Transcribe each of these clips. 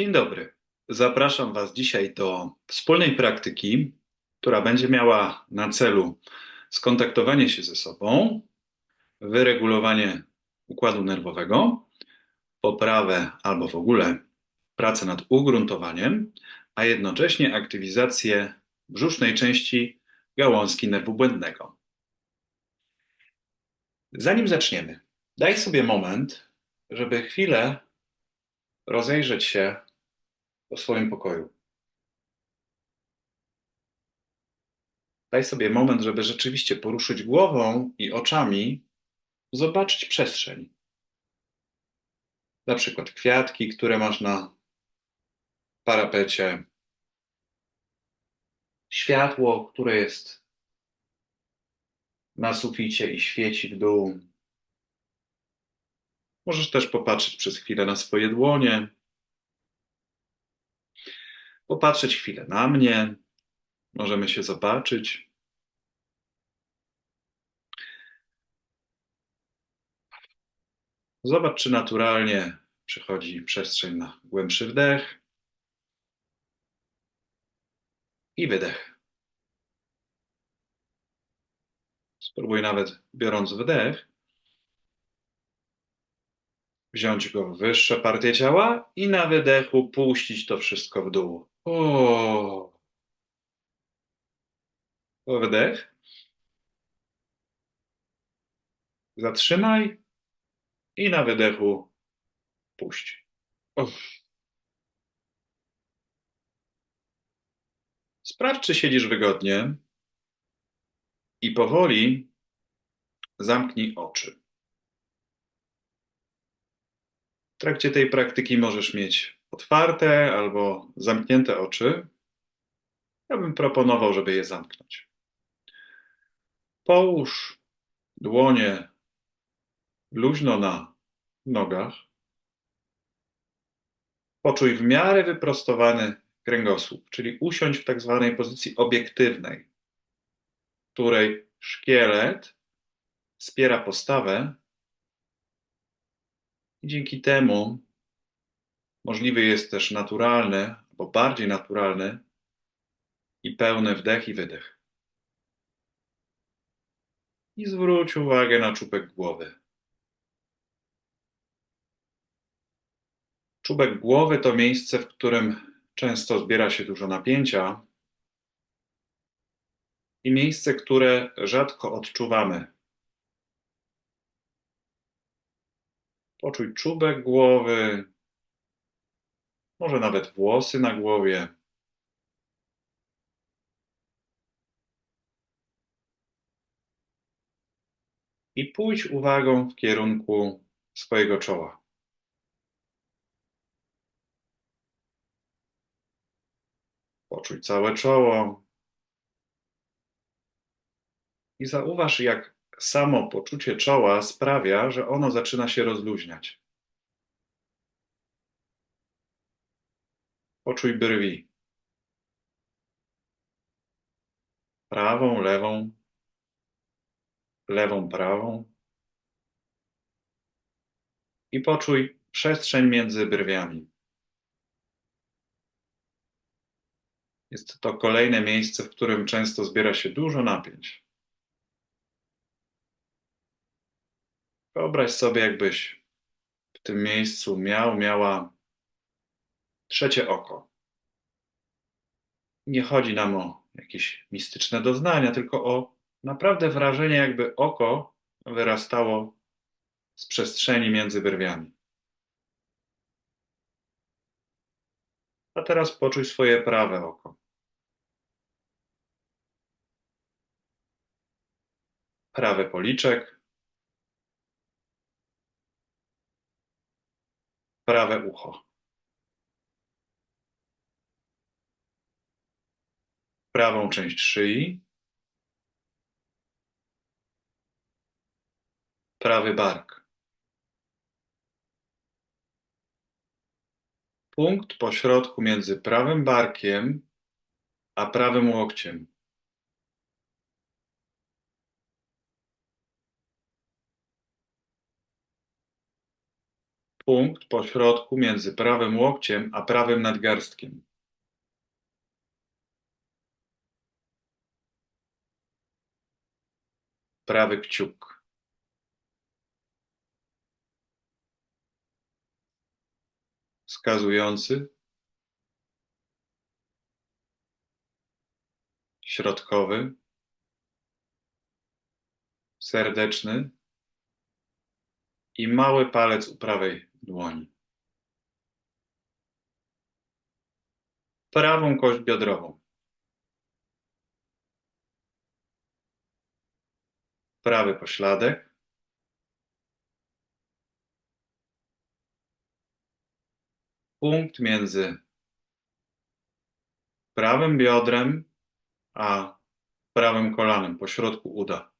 Dzień dobry. Zapraszam Was dzisiaj do wspólnej praktyki, która będzie miała na celu skontaktowanie się ze sobą, wyregulowanie układu nerwowego, poprawę albo w ogóle pracę nad ugruntowaniem, a jednocześnie aktywizację brzusznej części gałązki nerwu błędnego. Zanim zaczniemy, daj sobie moment, żeby chwilę rozejrzeć się po swoim pokoju. Daj sobie moment, żeby rzeczywiście poruszyć głową i oczami, zobaczyć przestrzeń. Na przykład kwiatki, które masz na parapecie, światło, które jest na suficie i świeci w dół. Możesz też popatrzeć przez chwilę na swoje dłonie, popatrzeć chwilę na mnie, możemy się zobaczyć. Zobacz, czy naturalnie przychodzi przestrzeń na głębszy wdech i wydech. Spróbuj nawet biorąc wdech, wziąć go w wyższe partie ciała i na wydechu puścić to wszystko w dół. O. Wdech. Zatrzymaj i na wydechu puść. Sprawdź, czy siedzisz wygodnie i powoli zamknij oczy. W trakcie tej praktyki możesz mieć otwarte albo zamknięte oczy. Ja bym proponował, żeby je zamknąć. Połóż dłonie luźno na nogach. Poczuj w miarę wyprostowany kręgosłup, czyli usiądź w tak zwanej pozycji obiektywnej, której szkielet wspiera postawę i dzięki temu możliwy jest też naturalny, albo bardziej naturalny i pełny wdech i wydech. I zwróć uwagę na czubek głowy. Czubek głowy to miejsce, w którym często zbiera się dużo napięcia i miejsce, które rzadko odczuwamy. Poczuj czubek głowy, może nawet włosy na głowie. I pójdź uwagą w kierunku swojego czoła. Poczuj całe czoło. I zauważ, jak samo poczucie czoła sprawia, że ono zaczyna się rozluźniać. Poczuj brwi. Prawą, lewą, lewą, prawą. I poczuj przestrzeń między brwiami. Jest to kolejne miejsce, w którym często zbiera się dużo napięć. Wyobraź sobie, jakbyś w tym miejscu miał, miała trzecie oko. Nie chodzi nam o jakieś mistyczne doznania, tylko o naprawdę wrażenie, jakby oko wyrastało z przestrzeni między brwiami. A teraz poczuj swoje prawe oko. Prawy policzek. Prawe ucho. Prawą część szyi, prawy bark. Punkt pośrodku między prawym barkiem a prawym łokciem. Punkt po środku między prawym łokciem a prawym nadgarstkiem. Prawy kciuk. Wskazujący. Środkowy. Serdeczny. I mały palec u prawej dłoni. Prawą kość biodrową. Prawy pośladek. Punkt między prawym biodrem a prawym kolanem, pośrodku uda.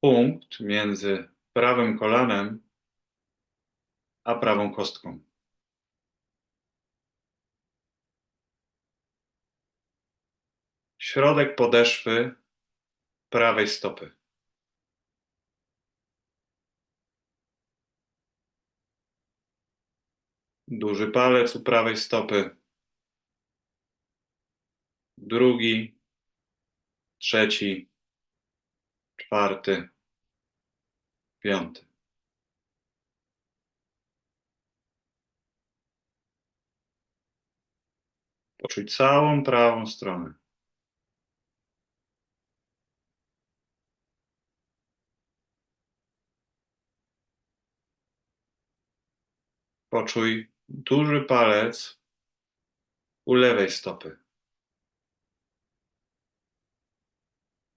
Punkt między prawym kolanem a prawą kostką. Środek podeszwy prawej stopy. Duży palec u prawej stopy. Drugi, trzeci, czwarty, piąty. Poczuć całą prawą stronę. Poczuj duży palec u lewej stopy.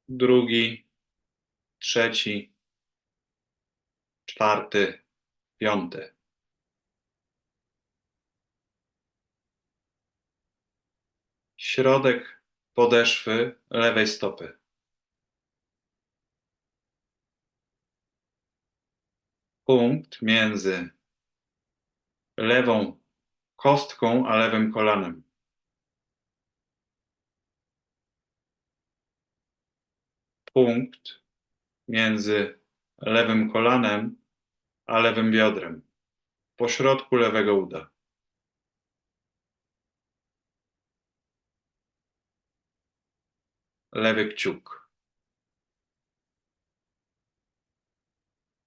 Drugi, trzeci, czwarty, piąty. Środek podeszwy lewej stopy. Punkt między lewą kostką a lewym kolanem. Punkt między lewym kolanem a lewym biodrem. Po środku lewego uda. Lewy kciuk.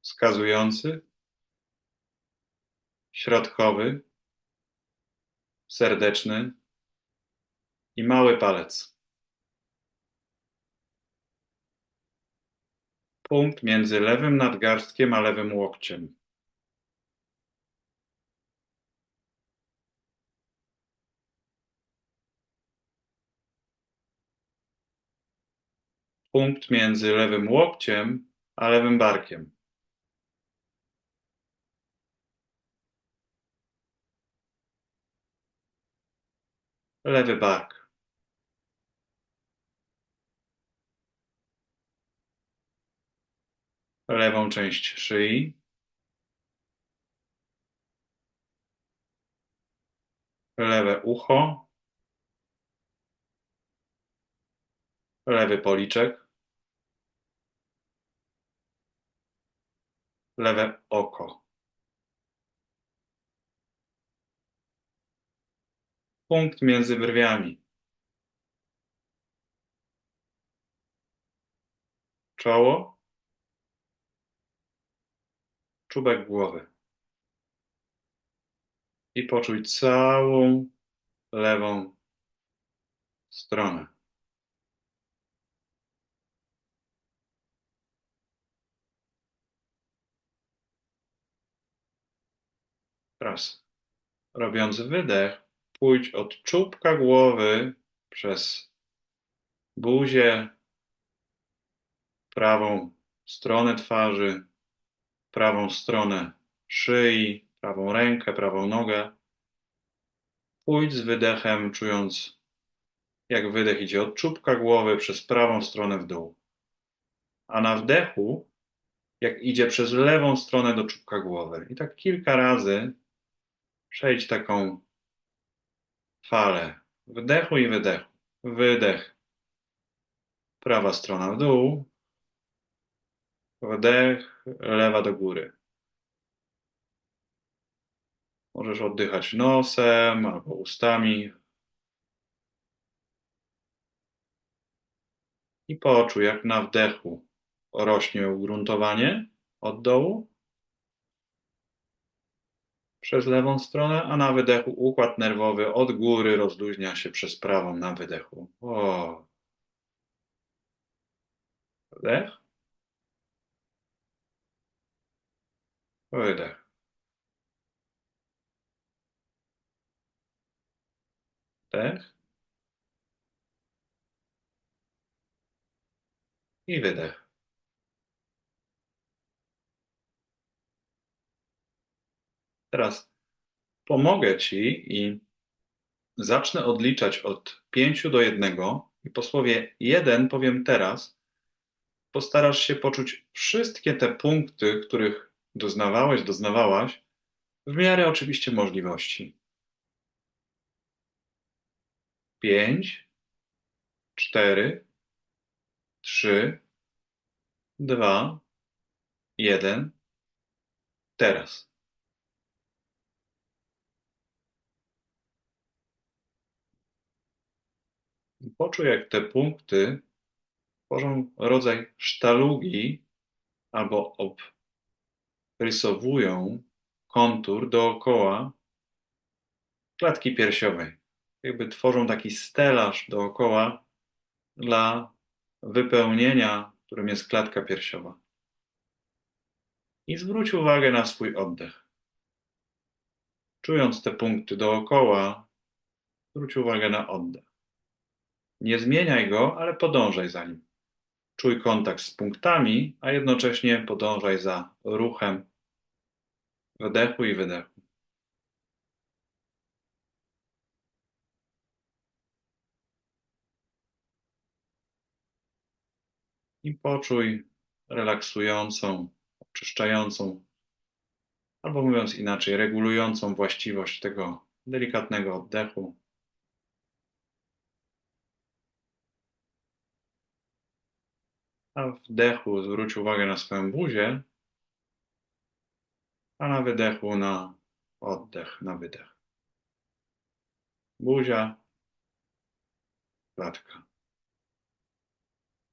Wskazujący. Środkowy. Serdeczny. I mały palec. Punkt między lewym nadgarstkiem a lewym łokciem. Punkt między lewym łokciem a lewym barkiem. Lewy bark. Lewą część szyi. Lewe ucho. Lewy policzek. Lewe oko. Punkt między brwiami. Czoło. Czubek głowy. I poczuj całą lewą stronę. Raz. Robiąc wydech, pójdź od czubka głowy przez buzię, prawą stronę twarzy, prawą stronę szyi, prawą rękę, prawą nogę. Pójdź z wydechem, czując, jak wydech idzie od czubka głowy przez prawą stronę w dół. A na wdechu, jak idzie przez lewą stronę do czubka głowy. I tak kilka razy przejdź taką falę wdechu i wydechu. Wydech. Prawa strona w dół. Wdech, lewa do góry. Możesz oddychać nosem albo ustami. I poczuj, jak na wdechu rośnie ugruntowanie od dołu przez lewą stronę, a na wydechu układ nerwowy od góry rozluźnia się przez prawą na wydechu. O. Wdech. Wydech. Wdech. I wydech. Teraz pomogę Ci i zacznę odliczać od 5 do 1 i po słowie 1 powiem teraz, postarasz się poczuć wszystkie te punkty, których doznawałeś, doznawałaś, w miarę oczywiście możliwości. 5, 4, 3, 2, 1. Teraz. Poczuj, jak te punkty tworzą rodzaj sztalugi albo obrysowują kontur dookoła klatki piersiowej. Jakby tworzą taki stelaż dookoła dla wypełnienia, którym jest klatka piersiowa. I zwróć uwagę na swój oddech. Czując te punkty dookoła, zwróć uwagę na oddech. Nie zmieniaj go, ale podążaj za nim. Czuj kontakt z punktami, a jednocześnie podążaj za ruchem wdechu i wydechu. I poczuj relaksującą, oczyszczającą, albo mówiąc inaczej, regulującą właściwość tego delikatnego oddechu. A w wdechu zwróć uwagę na swoją buzię, a na wydechu na oddech, na wydech. Buzia, klatka.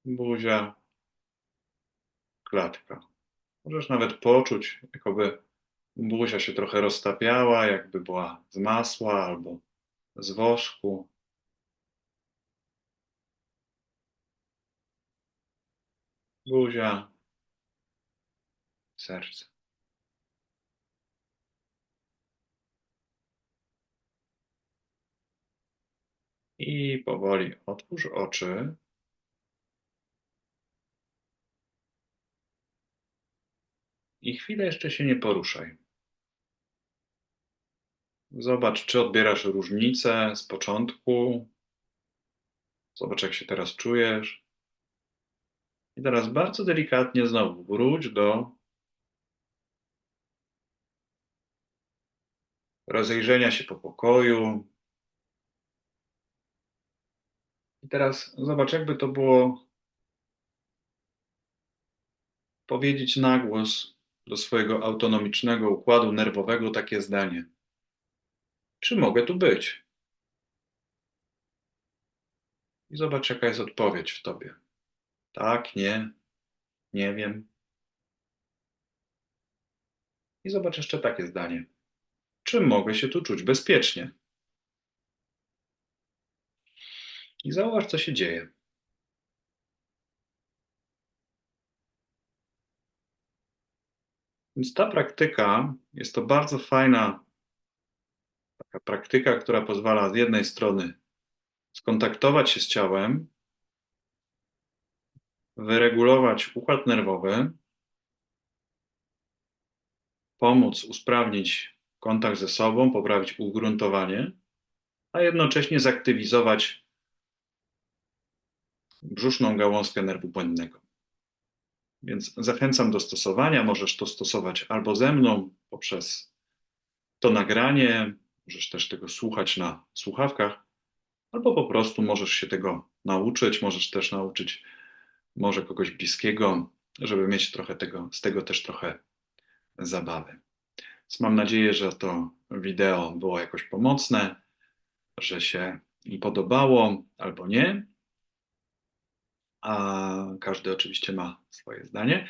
Buzia, klatka. Możesz nawet poczuć, jakoby buzia się trochę roztapiała, jakby była z masła albo z wosku. Buzia, serce. I powoli otwórz oczy. I chwilę jeszcze się nie poruszaj. Zobacz, czy odbierasz różnicę z początku. Zobacz, jak się teraz czujesz. I teraz bardzo delikatnie znowu wróć do rozejrzenia się po pokoju. I teraz zobacz, jakby to było powiedzieć na głos do swojego autonomicznego układu nerwowego takie zdanie. Czy mogę tu być? I zobacz, jaka jest odpowiedź w tobie. Tak, nie, nie wiem. I zobacz jeszcze takie zdanie. Czy mogę się tu czuć bezpiecznie? I zauważ, co się dzieje. Więc ta praktyka jest to bardzo fajna taka praktyka, która pozwala z jednej strony skontaktować się z ciałem, wyregulować układ nerwowy, pomóc usprawnić kontakt ze sobą, poprawić ugruntowanie, a jednocześnie zaktywizować brzuszną gałązkę nerwu błędnego. Więc zachęcam do stosowania. Możesz to stosować albo ze mną poprzez to nagranie, możesz też tego słuchać na słuchawkach, albo po prostu możesz się tego nauczyć, możesz też nauczyć może kogoś bliskiego, żeby mieć trochę tego, z tego też trochę zabawy. Więc mam nadzieję, że to wideo było jakoś pomocne, że się podobało albo nie. A każdy oczywiście ma swoje zdanie.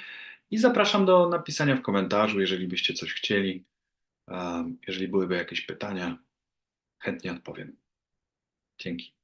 I zapraszam do napisania w komentarzu, jeżeli byście coś chcieli. Jeżeli byłyby jakieś pytania, chętnie odpowiem. Dzięki.